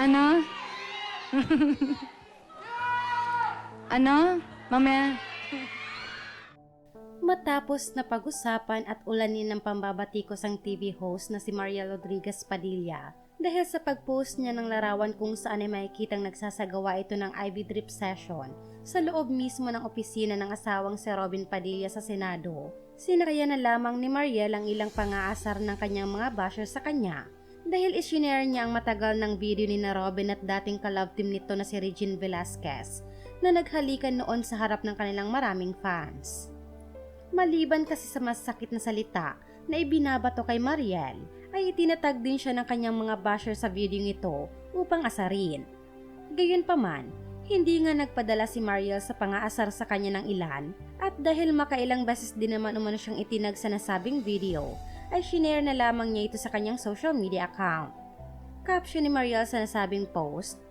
Ano? ano? Mamaya. Matapos na pag-usapan at ulanin ng pambabatikos ang TV host na si Maria Rodriguez Padilla dahil sa pag-post niya ng larawan kung saan ay makikitang nagsasagawa ito ng IV drip session sa loob mismo ng opisina ng asawang si Robin Padilla sa Senado. Sinakaya na lamang ni Mariel ang ilang pangaasar ng kanyang mga basher sa kanya dahil isinare niya ang matagal ng video ni na Robin at dating kalove team nito na si Regine Velasquez na naghalikan noon sa harap ng kanilang maraming fans. Maliban kasi sa masakit na salita na ibinabato kay Mariel, ay itinatag din siya ng kanyang mga basher sa video ito upang asarin. Gayunpaman, hindi nga nagpadala si Mariel sa pangaasar sa kanya ng ilan at dahil makailang beses din naman umano siyang itinag sa nasabing video, ay shinare na lamang niya ito sa kanyang social media account. Caption ni Mariel sa nasabing post,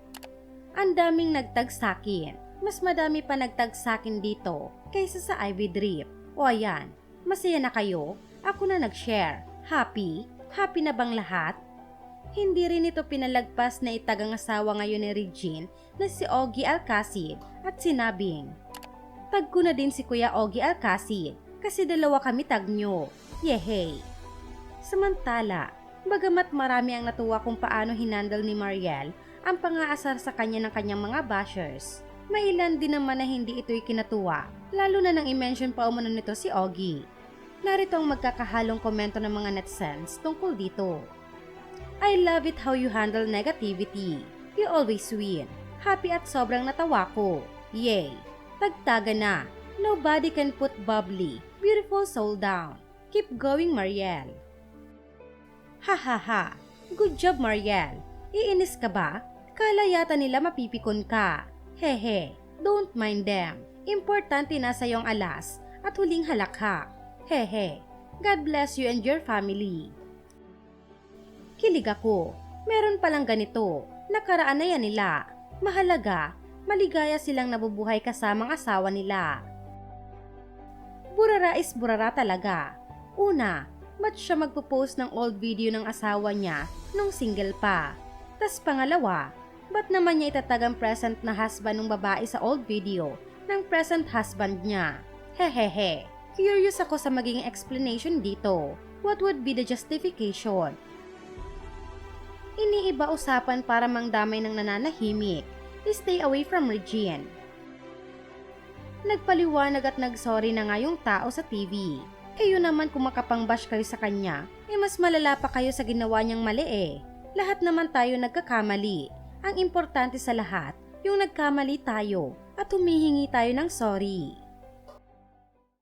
Ang daming nagtag sa akin, mas madami pa nagtag sa akin dito kaysa sa Ivy Drip. O ayan, masaya na kayo? Ako na nag-share. Happy? Happy na bang lahat? Hindi rin ito pinalagpas na itagang asawa ngayon ni Regine na si Ogie Alcacid at sinabing, Tag ko na din si Kuya Ogie Alcacid kasi dalawa kami tag nyo. Yehey! Samantala, bagamat marami ang natuwa kung paano hinandle ni Mariel ang pangaasar sa kanya ng kanyang mga bashers, may ilan din naman na hindi ito'y kinatuwa, lalo na nang i-mention pa umano nito si Ogie. Narito ang magkakahalong komento ng mga netizens tungkol dito. I love it how you handle negativity. You always win. Happy at sobrang natawa ko. Yay! Tagtaga na. Nobody can put bubbly, beautiful soul down. Keep going, Mariel. Ha ha ha. Good job, Mariel. Iinis ka ba? Kala yata nila mapipikon ka. Hehe, don't mind them. Importante na sa iyong alas at huling halakhak. Hehe, God bless you and your family. Kilig ako. Meron palang ganito. Nakaraan na yan nila. Mahalaga, maligaya silang nabubuhay kasamang asawa nila. Burara is burara talaga. Una, ba't siya magpo-post ng old video ng asawa niya nung single pa? Tas pangalawa, ba't naman niya itatag ang present na husband ng babae sa old video ng present husband niya? Hehehe. Curious ako sa magiging explanation dito. What would be the justification? Iniiba usapan para mangdamay ng nananahimik. Stay away from Regine. Nagpaliwanag at nagsorry na nga yung tao sa TV. Kayo naman kung makapangbash kayo sa kanya, eh mas malala pa kayo sa ginawa niyang mali eh. Lahat naman tayo nagkakamali. Ang importante sa lahat, yung nagkamali tayo at humihingi tayo ng sorry.